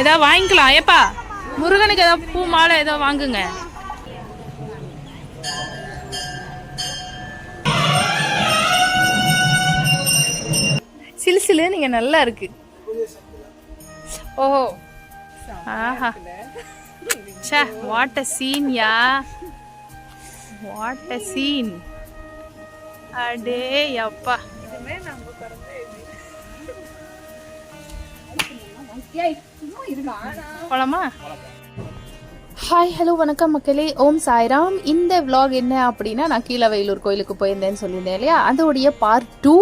ஏதாவது வாங்கிக்கலாம். ஏப்பா முருகனுக்கு ஏதாவது பூ மாலை ஏதோ வாங்குங்க. சிலு சிலு நீங்க நல்லா இருக்கு. ஓஹோ. ஆஹா. ச்சே what a scene yeah. What a scene அடே அப்பா. போலாமா? ஹாய் ஹலோ வணக்கம் மக்களே. ஓம் சாய்ராம். இந்த vlog என்ன அப்படின்னா நான் கீழவயலூர் கோயிலுக்கு போயிருந்தேன்னு சொல்லியிருந்தேன் இல்லையா? அதோடைய பார்ட் டூ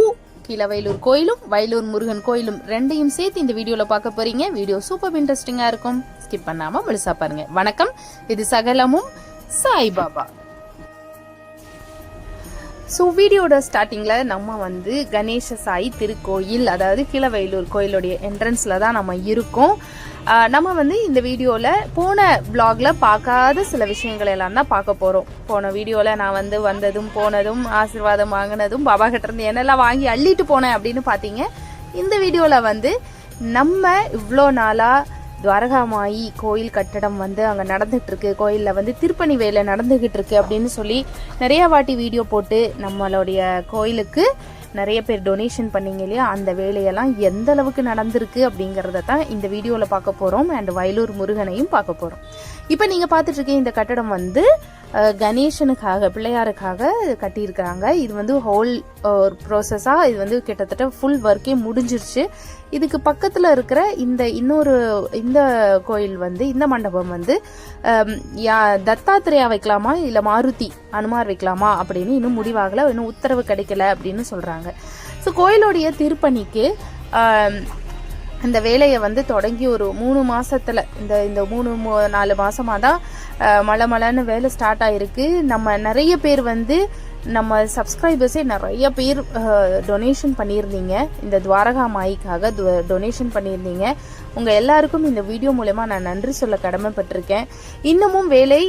கீழவயலூர் கோயிலும் வயலூர் முருகன் கோயிலும் ரெண்டையும் சேர்த்து இந்த வீடியோவில் பார்க்க போறீங்க. வீடியோ சூப்பர் இன்ட்ரெஸ்டிங்காக இருக்கும். ஸ்கிப் பண்ணாமல் முழுசா பாருங்க. வணக்கம். இது சகலமும் சாய்பாபா. ஸோ வீடியோட ஸ்டார்டிங்கில் நம்ம வந்து கணேச சாய் திருக்கோயில் அதாவது கீழவயலூர் கோயிலுடைய என்ட்ரன்ஸில் தான் நம்ம இருக்கோம். நம்ம வந்து இந்த வீடியோவில் போன பிளாகில் பார்க்காத சில விஷயங்கள் எல்லாம் தான் பார்க்க போகிறோம் போன வீடியோவில் நான் வந்து வந்ததும் போனதும் ஆசீர்வாதம் வாங்கினதும் பாபா கிட்டேருந்து என்னெல்லாம் வாங்கி அள்ளிட்டு போனேன் அப்படின்னு பார்த்தீங்க. இந்த வீடியோவில் வந்து நம்ம இவ்வளோ நாளாக துவாரகாமாயி கோயில் கட்டடம் வந்து அங்கே நடந்துகிட்ருக்கு கோயிலில் வந்து திருப்பணி வேலை நடந்துக்கிட்டு இருக்கு அப்படின்னு சொல்லி நிறைய வாட்டி வீடியோ போட்டு நம்மளுடைய கோயிலுக்கு நிறைய பேர் டொனேஷன் பண்ணீங்க இல்லையா? அந்த வேலையெல்லாம் எந்த அளவுக்கு நடந்திருக்கு அப்படிங்கிறத தான் இந்த வீடியோவில் பார்க்க போகிறோம் அண்ட் வயலூர் முருகனையும் பார்க்க போகிறோம் இப்போ நீங்கள் பார்த்துட்டு இருக்க இந்த கட்டடம் வந்து கணேசனுக்காக பிள்ளையாருக்காக கட்டியிருக்கிறாங்க. இது வந்து ஹோல் ஒரு ப்ராசஸாக இது வந்து கிட்டத்தட்ட ஃபுல் ஒர்க்கே முடிஞ்சிருச்சு. இதுக்கு பக்கத்தில் இருக்கிற இந்த இன்னொரு இந்த கோயில் வந்து இந்த மண்டபம் வந்து யா- தத்தாத்திரேயா வைக்கலாமா இல்லை மாருதி அனுமார் வைக்கலாமா அப்படின்னு இன்னும் முடிவாகலை இன்னும் உத்தரவு கிடைக்கல அப்படின்னு சொல்கிறாங்க ஸோ கோயிலுடைய திருப்பணிக்கு இந்த வேலையை வந்து தொடங்கி ஒரு மூணு மாசத்துல இந்த இந்த மூணு மூ- நாலு மாசமா தான் மழை மழைன்னு வேலை ஸ்டார்ட் ஆயிருக்கு. நம்ம நிறைய பேர் வந்து நம்ம சப்ஸ்கிரைபர்ஸே நிறைய பேர் டொனேஷன் பண்ணியிருந்தீங்க. இந்த துவாரகா மாய்க்காக டொனேஷன் பண்ணியிருந்தீங்க. உங்கள் எல்லாருக்கும் இந்த வீடியோ மூலயமா நான் நன்றி சொல்ல கடமைப்பட்டிருக்கேன். இன்னமும் வேலை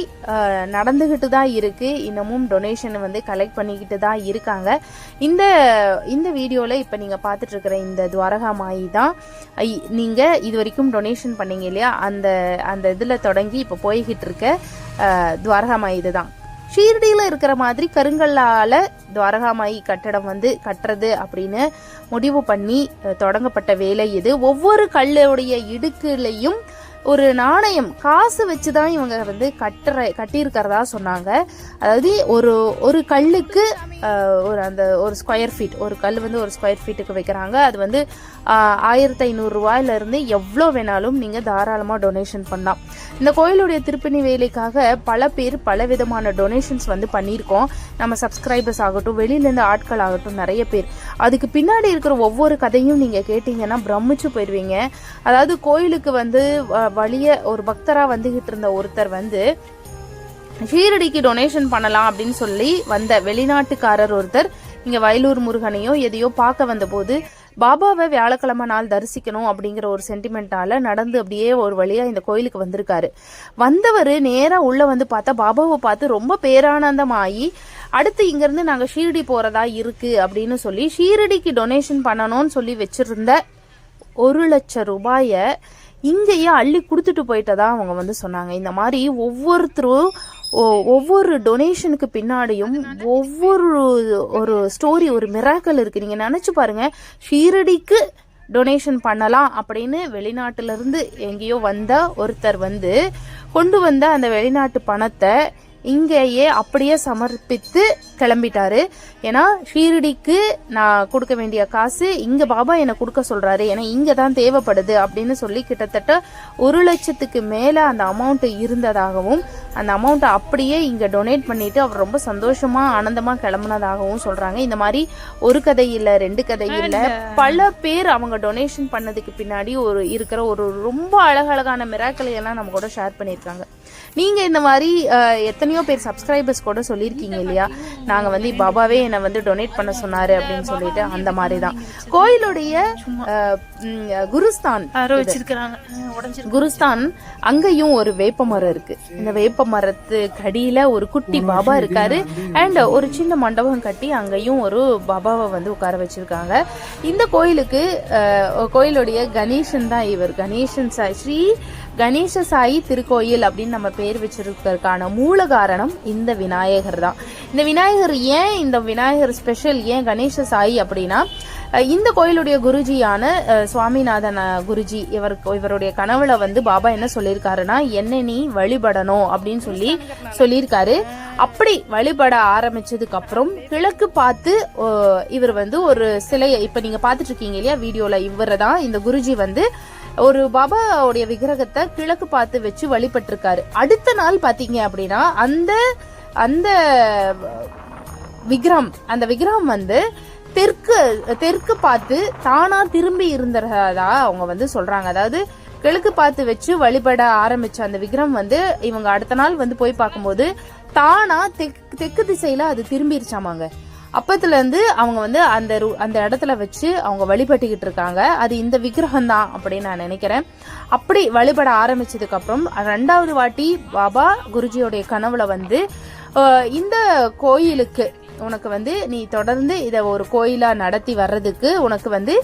நடந்துக்கிட்டு தான் இருக்குது இன்னமும் டொனேஷன் வந்து கலெக்ட் பண்ணிக்கிட்டு தான் இருக்காங்க. இந்த இந்த வீடியோவில் இப்போ நீங்கள் பார்த்துட்ருக்கிற இந்த துவாரகா மாயி தான் நீங்கள் இது வரைக்கும் டொனேஷன் பண்ணீங்க இல்லையா? அந்த அந்த இதில் தொடங்கி இப்போ போய்கிட்டு இருக்க துவாரகா மாயி இதுதான் ஷீரடியில் இருக்கிற மாதிரி கருங்கல்லால் துவாரகாமாயி கட்டடம் வந்து கட்டுறது அப்படின்னு முடிவு பண்ணி தொடங்கப்பட்ட வேலை இது. ஒவ்வொரு கல்லுடைய இடுக்குலையும் ஒரு நாணயம் காசு வச்சு தான் இவங்க வந்து கட்டுற கட்டியிருக்கிறதா சொன்னாங்க. அதாவது ஒரு ஒரு கல்லுக்கு ஒரு அந்த ஒரு ஸ்கொயர் ஃபீட் ஒரு கல் வந்து ஒரு ஸ்கொயர் ஃபீட்டுக்கு வைக்கிறாங்க. அது வந்து ஆயிரத்தி ஐநூறு இருந்து எவ்வளோ வேணாலும் நீங்கள் தாராளமாக டொனேஷன் பண்ணலாம். இந்த கோயிலுடைய திருப்பணி வேலைக்காக பல பேர் பல விதமான டொனேஷன்ஸ் வந்து பண்ணியிருக்கோம். நம்ம சப்ஸ்கிரைபர்ஸ் ஆகட்டும் வெளியிலேருந்து ஆட்கள் ஆகட்டும் நிறைய பேர். அதுக்கு பின்னாடி இருக்கிற ஒவ்வொரு கதையும் நீங்கள் கேட்டிங்கன்னா பிரமிச்சு போயிடுவீங்க. அதாவது கோயிலுக்கு வந்து வழிய ஒரு பக்தராக வந்துகிட்டு இருந்த ஒருத்தர் வந்து ஷீரடிக்கு டொனேஷன் பண்ணலாம் அப்படின்னு சொல்லி வந்த வெளிநாட்டுக்காரர் ஒருத்தர் இங்கே வயலூர் முருகனையோ எதையோ பார்க்க வந்தபோது பாபாவை வியாழக்கிழமை நாள் தரிசிக்கணும் அப்படிங்கிற ஒரு சென்டிமெண்டால நடந்து அப்படியே ஒரு வழியா இந்த கோயிலுக்கு வந்திருக்காரு. வந்தவர் நேரா உள்ள வந்து பார்த்தா பாபாவை பார்த்து ரொம்ப பேரானந்தமாயி அடுத்து இங்கிருந்து நாங்க ஷீரடி போறதா இருக்கு அப்படின்னு சொல்லி ஷீரடிக்கு டொனேஷன் பண்ணணும்னு சொல்லி வச்சிருந்த ஒரு லட்சம் ரூபாயை இங்கேயே அள்ளி கொடுத்துட்டு போயிட்டதா அவங்க வந்து சொன்னாங்க. இந்த மாதிரி ஒவ்வொருத்தரும் ஒ- ஒவ்வொரு டொனேஷனுக்கு பின்னாடியும் ஒவ்வொரு ஒரு ஸ்டோரி ஒரு மிராக்கல் இருக்கு. நீங்க நினைச்சு பாருங்க ஷீரடிக்கு டொனேஷன் பண்ணலாம் அப்படின்னு வெளிநாட்டுல இருந்து எங்கேயோ வந்த ஒருத்தர் வந்து கொண்டு வந்த அந்த வெளிநாட்டு பணத்தை இங்கேயே அப்படியே சமர்ப்பித்து கிளம்பிட்டாரு. ஏன்னா ஷீரடிக்கு நான் கொடுக்க வேண்டிய காசு இங்க பாபா எனக்கு கொடுக்க சொல்றாரு. ஏன்னா இங்க தான் தேவைப்படுது அப்படின்னு சொல்லி கிட்டத்தட்ட ஒரு லட்சத்துக்கு மேல அந்த அமௌண்ட் இருந்ததாகவும் அந்த அமௌண்ட்டை அப்படியே இங்க டொனேட் பண்ணிட்டு அவர் ரொம்ப சந்தோஷமா ஆனந்தமா கிளம்புனதாகவும் சொல்றாங்க. இந்த மாதிரி ஒரு கதை இல்ல ரெண்டு கதை இல்ல. பல பேர் அவங்க டொனேஷன் பண்ணதுக்கு பின்னாடி ஒரு இருக்கிற ஒரு ரொம்ப அழகழகான மிராக்களை எல்லாம் நம்ம கூட ஷேர் பண்ணியிருக்காங்க. நீங்க இந்த மாதிரி எத்தனையோ பேர் சப்ஸ்கிரைபர்ஸ் கூட சொல்லியிருக்கீங்க இல்லையா? நாங்கள் வந்து பாபாவே என்னை வந்து டொனேட் பண்ண சொன்னார் அப்படின்னு சொல்லிட்டு அந்த மாதிரி தான் கோயிலுடைய குருஸ்தான் வச்சிருக்கிறாங்க குருஸ்தான் அங்கேயும் ஒரு வேப்ப மரம் இருக்கு. இந்த வேப்ப மரத்துக்கு அடியில ஒரு குட்டி பாபா இருக்காரு. அண்ட் ஒரு சின்ன மண்டபம் கட்டி அங்கேயும் ஒரு பாபாவை வந்து உட்கார வச்சிருக்காங்க. இந்த கோயிலுக்கு கோயிலுடைய கணேசன் தான் இவர். கணேசன் சாய் ஸ்ரீ கணேச சாயி திருக்கோயில் அப்படின்னு நம்ம பேர் வச்சிருக்கிறதுக்கான மூல காரணம் இந்த விநாயகர் தான். இந்த விநாயகர் ஏன் இந்த விநாயகர் ஸ்பெஷல் ஏன் கணேச சாயி அப்படின்னா இந்த கோயிலுடைய குருஜியான சுவாமிநாதன் குருஜி இவர் இவருடைய கனவுல வந்து பாபா என்ன சொல்லியிருக்காருன்னா என்ன நீ வழிபடணும் அப்படின்னு சொல்லி சொல்லியிருக்காரு. அப்படி வழிபட ஆரம்பிச்சதுக்கு அப்புறம் கிழக்கு பார்த்து இவர் வந்து ஒரு சிலையை இப்ப நீங்க பாத்துட்டு இருக்கீங்க இல்லையா வீடியோல இவரை தான் இந்த குருஜி வந்து ஒரு பாபாவுடைய விக்கிரகத்தை கிழக்கு பார்த்து வச்சு வழிபட்டிருக்காரு. அடுத்த நாள் பார்த்தீங்க அப்படின்னா அந்த அந்த விக்ரம் அந்த விக்ரம் வந்து தெற்கு தெற்கு பார்த்து தானா திரும்பி இருந்ததா அவங்க வந்து சொல்றாங்க. அதாவது கிழக்கு பார்த்து வச்சு வழிபட ஆரம்பிச்ச அந்த விக்ரம் வந்து இவங்க அடுத்த நாள் வந்து போய் பார்க்கும்போது தானா தெற்கு தெற்கு திசையில அது திரும்பிருச்சாமாங்க. அப்பத்துலேருந்து அவங்க வந்து அந்த ரூ அந்த இடத்துல வச்சு அவங்க வழிபட்டுக்கிட்டு இருக்காங்க. அது இந்த விக்கிரகம் தான் அப்படின்னு நான் நினைக்கிறேன். அப்படி வழிபட ஆரம்பிச்சதுக்கப்புறம் ரெண்டாவது வாட்டி பாபா குருஜியோடைய கனவுல வந்து இந்த கோயிலுக்கு உனக்கு வந்து நீ தொடர்ந்து இதை ஒரு கோயிலா நடத்தி வர்றதுக்கு உனக்கு வந்து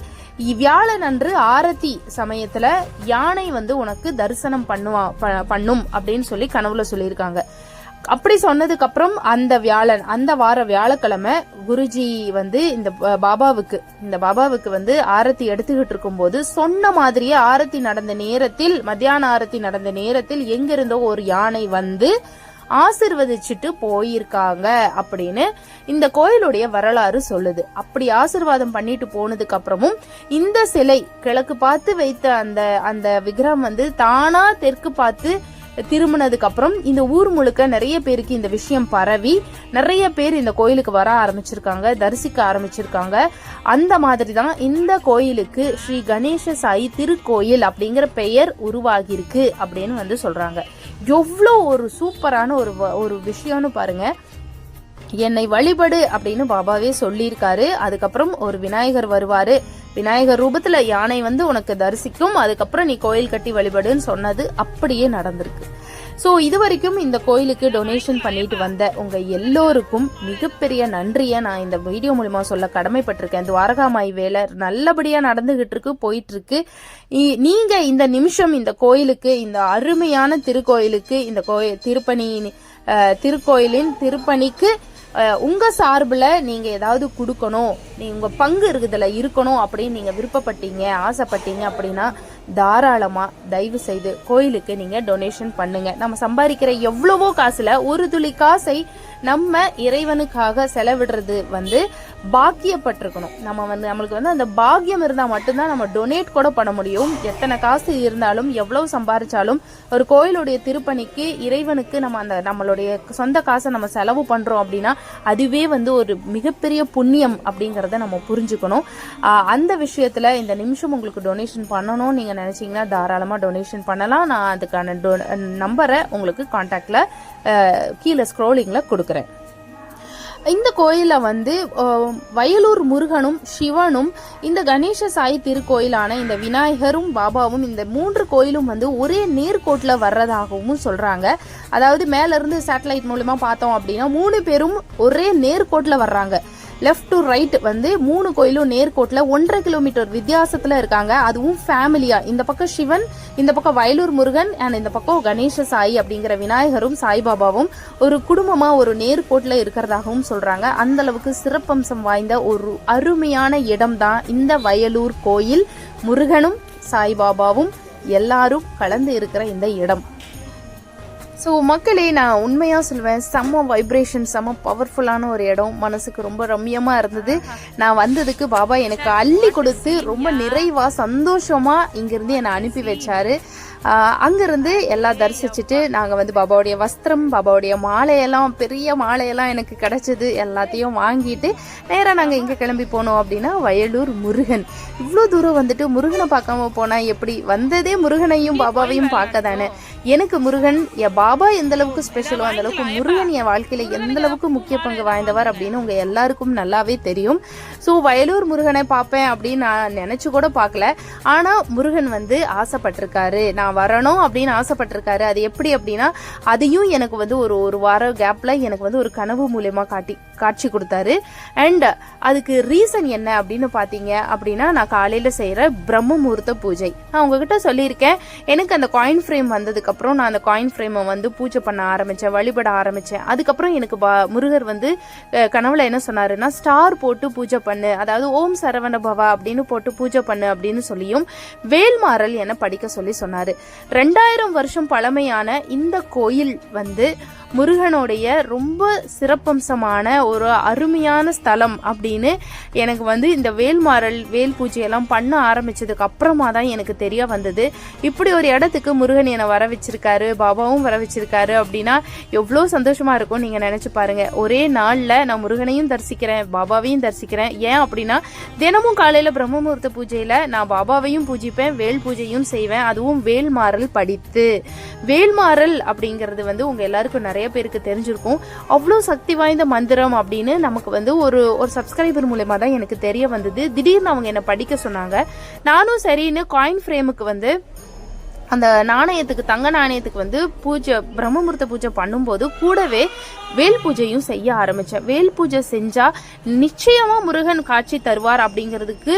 வியாழன் அன்று ஆரத்தி சமயத்துல யானை வந்து உனக்கு தரிசனம் பண்ணுவா ப- பண்ணும் அப்படின்னு சொல்லி கனவுல சொல்லியிருக்காங்க. அப்படி சொன்னதுக்கு அப்புறம் அந்த வியாழன் அந்த வார வியாழக்கிழமை குருஜி வந்து இந்த பாபாவுக்கு இந்த பாபாவுக்கு வந்து ஆரத்தி எடுத்துக்கிட்டு இருக்கும்போது சொன்ன மாதிரியே ஆரத்தி நடந்த நேரத்தில் மத்தியான ஆரத்தி நடந்த நேரத்தில் எங்கிருந்தோ ஒரு யானை வந்து ஆசிர்வதிச்சுட்டு போயிருக்காங்க அப்படின்னு இந்த கோயிலுடைய வரலாறு சொல்லுது. அப்படி ஆசிர்வாதம் பண்ணிட்டு போனதுக்கு அப்புறமும் இந்த சிலை கிழக்கு பார்த்து வைத்த அந்த அந்த விக்கிரகம் வந்து தானா தெற்கு பார்த்து திரும்பினதுக்கு அப்புறம் இந்த ஊர் முழுக்க நிறைய பேருக்கு இந்த விஷயம் பரவி நிறைய பேர் இந்த கோயிலுக்கு வர ஆரம்பிச்சிருக்காங்க தரிசிக்க ஆரம்பிச்சிருக்காங்க. அந்த மாதிரி தான் இந்த கோயிலுக்கு ஸ்ரீ கணேச சாயி திருக்கோயில் அப்படிங்கிற பெயர் உருவாகியிருக்கு அப்படின்னு வந்து சொல்றாங்க. எவ்வளோ ஒரு சூப்பரான ஒரு வ- ஒரு விஷயம்னு பாருங்க. என்னை வழிபடு அப்படின்னு பாபாவே சொல்லியிருக்காரு. அதுக்கப்புறம் ஒரு விநாயகர் வருவாரு. விநாயகர் ரூபத்துல யானை வந்து உனக்கு தரிசிக்கும். அதுக்கப்புறம் நீ கோயில் கட்டி வழிபடுன்னு சொன்னது அப்படியே நடந்திருக்கு. ஸோ இது வரைக்கும் இந்த கோயிலுக்கு டொனேஷன் பண்ணிட்டு வந்த உங்க எல்லோருக்கும் மிகப்பெரிய நன்றியை நான் இந்த வீடியோ மூலிமா சொல்ல கடமைப்பட்டிருக்கேன். துவாரகாமாய் வேலை நல்லபடியா நடந்துகிட்டு இருக்கு போயிட்டு இருக்கு இ- நீங்க இந்த நிமிஷம் இந்த கோயிலுக்கு இந்த அருமையான திருக்கோயிலுக்கு இந்த கோயில் திருப்பணி திருக்கோயிலின் திருப்பணிக்கு உங்கள் சார்பில் நீங்கள் ஏதாவது கொடுக்கணும். நீ உங்கள் பங்கு இருக்குதுல இருக்கணும் அப்படின்னு நீங்கள் விருப்பப்பட்டீங்க ஆசைப்பட்டீங்க அப்படின்னா தாராளமாக தயவு செய்து கோயிலுக்கு நீங்கள் டொனேஷன் பண்ணுங்கள் நம்ம சம்பாதிக்கிற எவ்வளவோ காசில் ஒரு துளி காசை நம்ம இறைவனுக்காக செலவிடுறது வந்து பாக்கியப்பட்டிருக்கணும். நம்ம வந்து நம்மளுக்கு வந்து அந்த பாக்கியம் இருந்தால் மட்டும்தான் நம்ம டொனேட் கூட பண்ண முடியும். எத்தனை காசு இருந்தாலும் எவ்வளவு சம்பாதிச்சாலும் ஒரு கோயிலுடைய திருப்பணிக்கு இறைவனுக்கு நம்ம அந்த நம்மளுடைய சொந்த காசை நம்ம செலவு பண்ணுறோம் அப்படின்னா அதுவே வந்து ஒரு மிகப்பெரிய புண்ணியம் அப்படிங்கிறத நம்ம புரிஞ்சுக்கணும். அந்த விஷயத்தில் இந்த நிமிஷம் உங்களுக்கு டொனேஷன் பண்ணணும் நீங்கள் நினச்சிங்கன்னா தாராளமாக டொனேஷன் பண்ணலாம். நான் அதுக்கான டொ நம்பரை உங்களுக்கு கான்டாக்ட்ல கீழே ஸ்க்ரோலிங்கில் கொடுக்குறேன். இந்த கோயிலில் வந்து வயலூர் முருகனும் சிவனும் இந்த கணேச சாய் திருக்கோயிலான இந்த விநாயகரும் பாபாவும் இந்த மூன்று கோயிலும் வந்து ஒரே நேர்கோட்டில் வர்றதாகவும் சொல்கிறாங்க அதாவது மேலேருந்து சேட்டலைட் மூலமா பார்த்தோம் அப்படின்னா மூணு பேரும் ஒரே நேர்கோட்டில் வர்றாங்க. லெஃப்ட் டு ரைட் வந்து மூணு கோயிலும் நேர்கோட்டில் ஒன்றரை கிலோமீட்டர் வித்தியாசத்தில் இருக்காங்க. அதுவும் ஃபேமிலியா இந்த பக்கம் சிவன் இந்த பக்கம் வயலூர் முருகன் அண்ட் இந்த பக்கம் கணேச சாய் அப்படிங்கிற விநாயகரும் சாய்பாபாவும் ஒரு குடும்பமாக ஒரு நேர்கோட்டில் இருக்கிறதாகவும் சொல்கிறாங்க அந்த அளவுக்கு சிறப்பம்சம் வாய்ந்த ஒரு அருமையான இடம் தான் இந்த வயலூர் கோயில். முருகனும் சாய்பாபாவும் எல்லாரும் கலந்து இருக்கிற இந்த இடம். ஸோ மக்களே நான் உண்மையாக சொல்லுவேன் செம்ம வைப்ரேஷன் செம்ம பவர்ஃபுல்லான ஒரு இடம். மனசுக்கு ரொம்ப ரம்மியமாக இருந்தது. நான் வந்ததுக்கு பாபா எனக்கு அள்ளி கொடுத்து ரொம்ப நிறைவாக சந்தோஷமாக இங்கேருந்து என்னை அனுப்பி வச்சாரு. அங்கேருந்து எல்லாம் தரிசிச்சுட்டு நாங்கள் வந்து பாபாவுடைய வஸ்திரம் பாபாவுடைய மாலையெல்லாம் பெரிய மாலையெல்லாம் எனக்கு கிடச்சிது. எல்லாத்தையும் வாங்கிட்டு நேராக நாங்கள் எங்கே கிளம்பி போனோம் அப்படின்னா வயலூர் முருகன். இவ்வளோ தூரம் வந்துட்டு முருகனை பார்க்காம போனால் எப்படி? வந்ததே முருகனையும் பாபாவையும் பார்க்க தானே எனக்கு முருகன் என் பாபா எந்த அளவுக்கு ஸ்பெஷலோ அந்த அளவுக்கு முருகன் என் வாழ்க்கையில எந்த அளவுக்கு முக்கிய பங்கு வாய்ந்தவர் அப்படின்னு உங்க எல்லாருக்கும் நல்லாவே தெரியும். ஸோ வயலூர் முருகனை பார்ப்பேன் அப்படின்னு நான் நினைச்சு கூட பார்க்கல. ஆனா முருகன் வந்து ஆசைப்பட்டிருக்காரு. நான் வரணும் அப்படின்னு ஆசைப்பட்டிருக்காரு. அது எப்படி அப்படின்னா அதையும் எனக்கு வந்து ஒரு ஒரு வார கேப்ல எனக்கு வந்து ஒரு கனவு மூலியமா காட்டி காட்சி கொடுத்தாரு. அண்ட் அதுக்கு ரீசன் என்ன அப்படின்னு பார்த்தீங்க அப்படின்னா நான் காலையில் செய்கிற பிரம்ம முகூர்த்த பூஜை. நான் உங்ககிட்ட சொல்லியிருக்கேன். எனக்கு அந்த காயின் ஃப்ரேம் அதுக்கப்புறம் நான் அந்த காயின் ஃப்ரேமை வந்து பூஜை பண்ண ஆரம்பித்தேன் வழிபட ஆரம்பித்தேன் அதுக்கப்புறம் எனக்கு பா- முருகர் வந்து கனவுல என்ன சொன்னாருன்னா ஸ்டார் போட்டு பூஜை பண்ணு. அதாவது ஓம் சரவண பவா அப்படின்னு போட்டு பூஜை பண்ணு அப்படின்னு சொல்லியும் வேல்மாறல் என படிக்க சொல்லி சொன்னார். ரெண்டாயிரம் வருஷம் பழமையான இந்த கோயில் வந்து முருகனுடைய ரொம்ப சிறப்பம்சமான ஒரு அருமையான ஸ்தலம் அப்படின்னு எனக்கு வந்து இந்த வேல்மாறல் வேல் பூஜையெல்லாம் பண்ண ஆரம்பித்ததுக்கு அப்புறமா தான் எனக்கு தெரிய வந்தது. இப்படி ஒரு இடத்துக்கு முருகன் என்னை வர வச்சிருக்காரு பாபாவும் வர வச்சிருக்காரு அப்படின்னா எவ்வளோ சந்தோஷமா இருக்கும் நீங்க நினைச்சு பாருங்க. ஒரே நாளில் நான் முருகனையும் தரிசிக்கிறேன் பாபாவையும் தரிசிக்கிறேன். ஏன் அப்படின்னா தினமும் காலையில பிரம்ம முகூர்த்த பூஜையில நான் பாபாவையும் பூஜிப்பேன் வேல் பூஜையும் செய்வேன். அதுவும் வேல்மாறல் படித்து. வேல்மாறல் அப்படிங்கிறது வந்து உங்க எல்லாருக்கும் நிறைய பேருக்கு தெரிஞ்சிருக்கும். அவ்வளோ சக்தி வாய்ந்த மந்திரம் அப்படின்னு நமக்கு வந்து ஒரு ஒரு சப்ஸ்கிரைபர் மூலயமா தான் எனக்கு தெரிய வந்தது. திடீர்னு அவங்க என்னை படிக்க சொன்னாங்க. நானும் சரின்னு காயின் ஃப்ரேமுக்கு வந்து அந்த நாணயத்துக்கு தங்க நாணயத்துக்கு வந்து பூஜை பிரம்மமுகூர்த்த பூஜை பண்ணும்போது கூடவே வேல் பூஜையும் செய்ய ஆரம்பித்தேன் வேல் பூஜை செஞ்சால் நிச்சயமாக முருகன் காட்சி தருவார் அப்படிங்கிறதுக்கு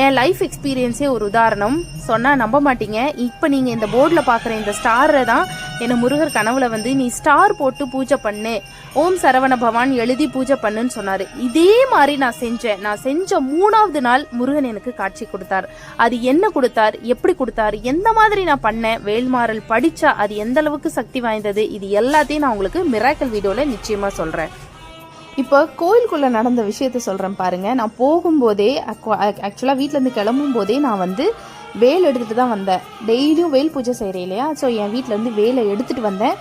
என் லைஃப் எக்ஸ்பீரியன்ஸே ஒரு உதாரணம். சொன்னால் நம்ப மாட்டீங்க. இப்போ நீங்கள் இந்த போர்டில் பார்க்குற இந்த ஸ்டாரை தான் என்னை முருகர் கனவுல வந்து நீ ஸ்டார் போட்டு பூஜை பண்ணு. ஓம் சரவண பவான் எழுதி பூஜை பண்ணுன்னு சொன்னார். இதே மாதிரி நான் செஞ்சேன். நான் செஞ்ச மூணாவது நாள் முருகன் எனக்கு காட்சி கொடுத்தார். அது என்ன கொடுத்தார்? எப்படி கொடுத்தார்? எந்த மாதிரி நான் பண்ணேன்? வேல்மாறல் படிச்சா அது எந்த அளவுக்கு சக்தி வாய்ந்தது? இது எல்லாத்தையும் நான் உங்களுக்கு மிராக்கல் வீடியோல நிச்சயமா சொல்றேன். இப்போ கோயிலுக்குள்ளே நடந்த விஷயத்த சொல்கிறேன் பாருங்கள் நான் போகும்போதே ஆக்சுவலாக வீட்டிலேருந்து இருந்து கிளம்பும் போதே நான் வந்து வேல் எடுத்துகிட்டு தான் வந்தேன். டெய்லியும் வேல் பூஜை செய்கிறேன் இல்லையா? ஸோ என் வீட்டிலேருந்து வேலை எடுத்துகிட்டு வந்தேன்.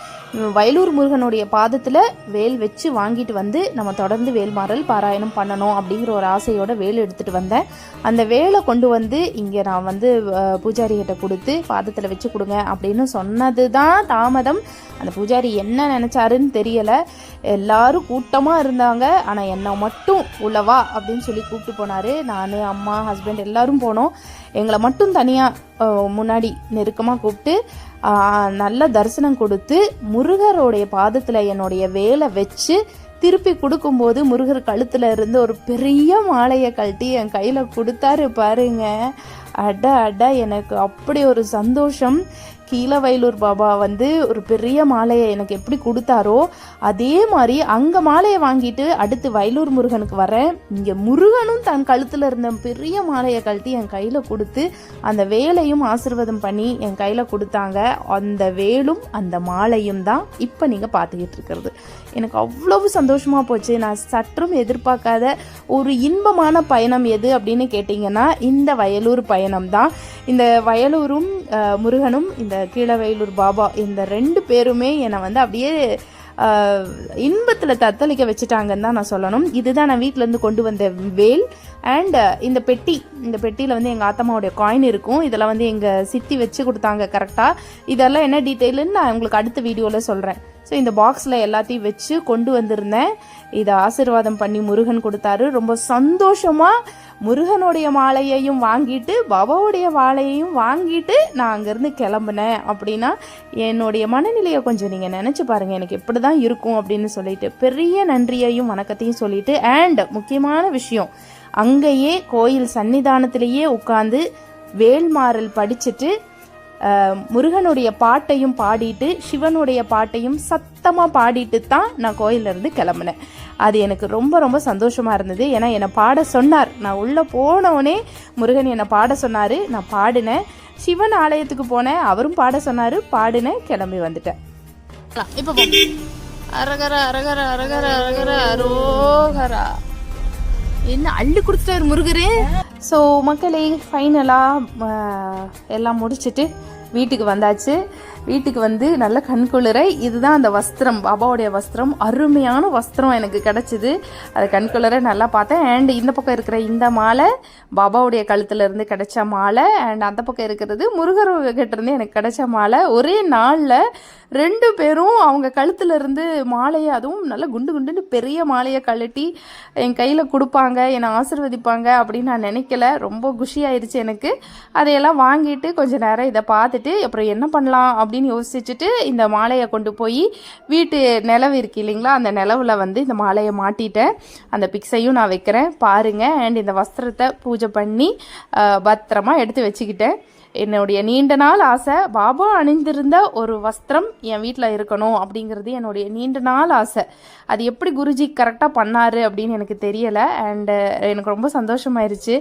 வயலூர் முருகனுடைய பாதத்தில் வேல் வச்சு வாங்கிட்டு வந்து நம்ம தொடர்ந்து வேல்மாறல் பாராயணம் பண்ணணும் அப்படிங்கிற ஒரு ஆசையோட வேல் எடுத்துட்டு வந்தேன். அந்த வேலை கொண்டு வந்து இங்கே நான் வந்து பூஜாரிகிட்ட பூஜாரி கொடுத்து பாதத்தில் வச்சு கொடுங்க அப்படின்னு சொன்னது தான் தாமதம். அந்த பூஜாரி என்ன நினச்சாருன்னு தெரியலை. எல்லாரும் கூட்டமாக இருந்தாங்க. ஆனால் என்னை மட்டும் உள்ளவா அப்படின்னு சொல்லி கூப்பிட்டு போனார். நான் அம்மா ஹஸ்பண்ட் எல்லாரும் போனோம். எங்களை மட்டும் தனியாக முன்னாடி நெருக்கமாக கூப்பிட்டு நல்ல தரிசனம் கொடுத்து முருகருடைய பாதத்தில் என்னுடைய வேலை வச்சு திருப்பி கொடுக்கும்போது முருகர் கழுத்தில் இருந்து ஒரு பெரிய மாலையை கழட்டி என் கையில் கொடுத்தாரு பாருங்க. அட அட எனக்கு அப்படி ஒரு சந்தோஷம். கீழவயலூர் பாபா வந்து ஒரு பெரிய மாலையை எனக்கு எப்படி கொடுத்தாரோ அதே மாதிரி அங்கே மாலையை வாங்கிட்டு அடுத்து வயலூர் முருகனுக்கு வரேன். இங்கே முருகனும் தன் கழுத்தில் இருந்த பெரிய மாலையை கழட்டி என் கையில் கொடுத்து அந்த வேலையும் ஆசிர்வாதம் பண்ணி என் கையில் கொடுத்தாங்க. அந்த வேலும் அந்த மாலையும் தான் இப்போ நீங்கள் பார்த்துக்கிட்டு இருக்கிறது. எனக்கு அவ்வளவு சந்தோஷமாக போச்சு. நான் சற்றும் எதிர்பார்க்காத ஒரு இன்பமான பயணம் எது அப்படின்னு கேட்டிங்கன்னா இந்த வயலூர் பயணம் தான் இந்த வயலூரும் முருகனும் இந்த கீழவயலூர் பாபா இந்த ரெண்டு பேருமே என்னை வந்து அப்படியே இன்பத்தில் தத்தளிக்க வச்சுட்டாங்கன்னு தான் நான் சொல்லணும். இதுதான் நான் வீட்டிலேருந்து கொண்டு வந்த வேல். அண்ட் இந்த பெட்டி இந்த பெட்டியில் வந்து எங்கள் ஆத்தம்மாவுடைய காயின் இருக்கும். இதெல்லாம் வந்து எங்கள் சித்தி வச்சு கொடுத்தாங்க கரெக்டாக இதெல்லாம் என்ன டீட்டெயிலுன்னு நான் உங்களுக்கு அடுத்த வீடியோவில் சொல்கிறேன் ஸோ இந்த பாக்ஸில் எல்லாத்தையும் வச்சு கொண்டு வந்திருந்தேன். இதை ஆசீர்வாதம் பண்ணி முருகன் கொடுத்தாரு. ரொம்ப சந்தோஷமாக முருகனுடைய மாலையையும் வாங்கிட்டு பாபாவுடைய மாலையையும் வாங்கிட்டு நான் அங்கேருந்து கிளம்புனேன். அப்படின்னா என்னுடைய மனநிலையை கொஞ்சம் நீங்கள் நினச்சி பாருங்கள் எனக்கு எப்படி தான் இருக்கும் அப்படின்னு சொல்லிட்டு பெரிய நன்றியையும் வணக்கத்தையும் சொல்லிட்டு அண்ட் முக்கியமான விஷயம் அங்கேயே கோயில் சன்னிதானத்திலேயே உட்காந்து வேல்மாறல் படிச்சுட்டு முருகனுடைய பாட்டையும் பாடிட்டு சிவனுடைய பாட்டையும் சத்தமாக பாடிட்டு தான் நான் கோயில்ல இருந்து கிளம்புனேன். அது எனக்கு ரொம்ப ரொம்ப சந்தோஷமாக இருந்தது. ஏன்னா என்னை பாட சொன்னார். நான் உள்ளே போனவுடனே முருகன் என்னை பாட சொன்னார். நான் பாடினேன். சிவன் ஆலயத்துக்கு போனேன். அவரும் பாட சொன்னார். பாடினேன். கிளம்பி வந்துட்டேன். இப்போ அரகர அரகர அரகர அரகர அரோகரா. என்ன அள்ளி கொடுத்துட்டாரு முருகரே? ஸோ மக்களே ஃபைனலாக எல்லாம் முடிச்சிட்டு வீட்டுக்கு வந்தாச்சு. வீட்டுக்கு வந்து நல்ல கண்குளிரை இதுதான் அந்த வஸ்திரம் பாபாவுடைய வஸ்திரம். அருமையான வஸ்திரம் எனக்கு கிடச்சிது. அது கண்குளிரை நல்லா பார்த்தேன். அண்ட் இந்த பக்கம் இருக்கிற இந்த மாலை பாபாவுடைய கழுத்துலேருந்து கிடைச்ச மாலை அண்ட் அந்த பக்கம் இருக்கிறது முருகர் கிட்டேருந்து எனக்கு கிடைச்ச மாலை. ஒரே நாளில் ரெண்டு பேரும் அவங்க கழுத்தில் இருந்து மாலையை அதுவும் நல்லா குண்டு குண்டுன்னு பெரிய மாலையை கழட்டி என் கையில் கொடுப்பாங்க என்னை ஆசிர்வதிப்பாங்க அப்படின்னு நான் நினைக்கல. ரொம்ப குஷி ஆயிடுச்சு எனக்கு. அதையெல்லாம் வாங்கிட்டு கொஞ்ச நேரம் இதை பார்த்துட்டு அப்புறம் என்ன பண்ணலாம் அப்படின்னு யோசிச்சுட்டு இந்த மாலையை கொண்டு போய் வீட்டு நிலவு இருக்கு இல்லைங்களா? அந்த நிலவில் வந்து இந்த மாலையை மாட்டிட்டேன். அந்த பிக்ஸையும் நான் வைக்கிறேன். பாருங்கள் அண்ட் இந்த வஸ்திரத்தை பூஜை பண்ணி பத்திரமா எடுத்து வச்சுக்கிட்டேன். என்னுடைய நீண்ட நாள் ஆசை பாபா அணிந்திருந்த ஒரு வஸ்திரம் என் வீட்டில் இருக்கணும் அப்படிங்கிறது என்னுடைய நீண்ட நாள் ஆசை. அது எப்படி குருஜி கரெக்டாக பண்ணாரு அப்படின்னு எனக்கு தெரியலை. அண்டு எனக்கு ரொம்ப சந்தோஷமாயிருச்சு.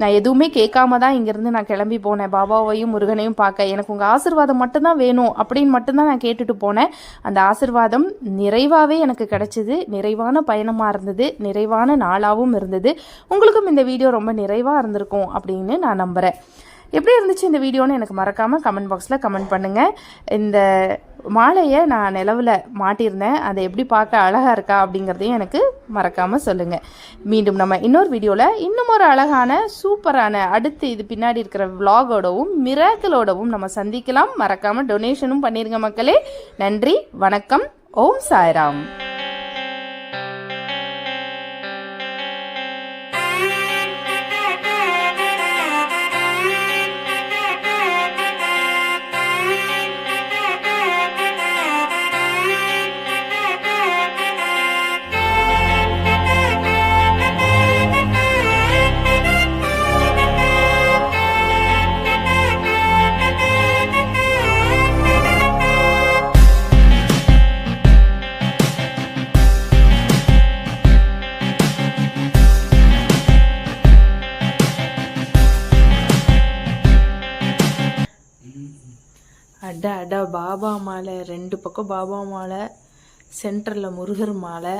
நான் எதுவுமே கேட்காம தான் இங்கேருந்து நான் கிளம்பி போனேன். பாபாவையும் முருகனையும் பார்க்க. எனக்கு உங்கள் ஆசிர்வாதம் மட்டும்தான் வேணும் அப்படின்னு மட்டும்தான் நான் கேட்டுட்டு போனேன். அந்த ஆசிர்வாதம் நிறைவாகவே எனக்கு கிடச்சிது. நிறைவான பயணமாக இருந்தது. நிறைவான நாளாகவும் இருந்தது. உங்களுக்கும் இந்த வீடியோ ரொம்ப நிறைவாக இருந்திருக்கும் அப்படின்னு நான் நம்புகிறேன் எப்படி இருந்துச்சு இந்த வீடியோன்னு எனக்கு மறக்காமல் கமெண்ட் பாக்ஸில் கமெண்ட் பண்ணுங்கள் இந்த மாலையை நான் நிலவில் மாட்டியிருந்தேன். அதை எப்படி பார்க்க அழகாக இருக்கா அப்படிங்கிறதையும் எனக்கு மறக்காமல் சொல்லுங்கள் மீண்டும் நம்ம இன்னொரு வீடியோவில் இன்னும் ஒரு அழகான சூப்பரான அடுத்து இது பின்னாடி இருக்கிற விலாகோடவும் மிராக்கிளோடவும் நம்ம சந்திக்கலாம். மறக்காமல் டொனேஷனும் பண்ணிடுங்க மக்களே. நன்றி வணக்கம். ஓம் சாய்ராம். அட பாபா மாலை ரெண்டு பக்கம் பாபா மாலை சென்டரில் முருகர் மாலை.